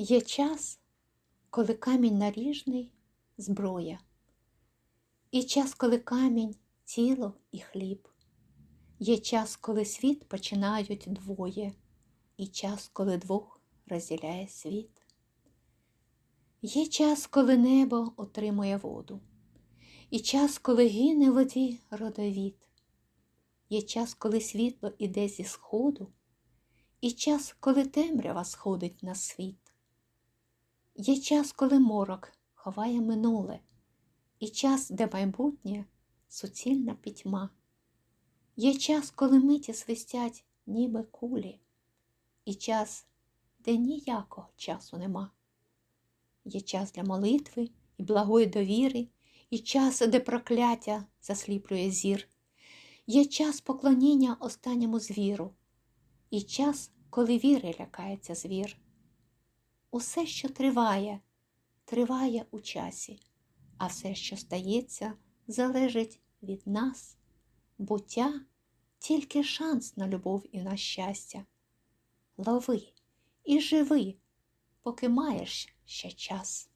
Є час, коли камінь наріжний зброя, і час, коли камінь тіло і хліб. Є час, коли світ починають двоє, і час, коли двох розділяє світ. Є час, коли небо отримує воду, і час, коли гине воді родовід. Є час, коли світло іде зі сходу, і час, коли темрява сходить на світ. Є час, коли морок ховає минуле, і час, де майбутнє суцільна пітьма. Є час, коли миті свистять, ніби кулі, і час, де ніякого часу нема. Є час для молитви і благої довіри, і час, де прокляття засліплює зір. Є час поклоніння останньому звіру, і час, коли віри лякається звір. Усе, що триває, триває у часі, а все, що стається, залежить від нас. Буття тільки шанс на любов і на щастя. Лови і живи, поки маєш ще час.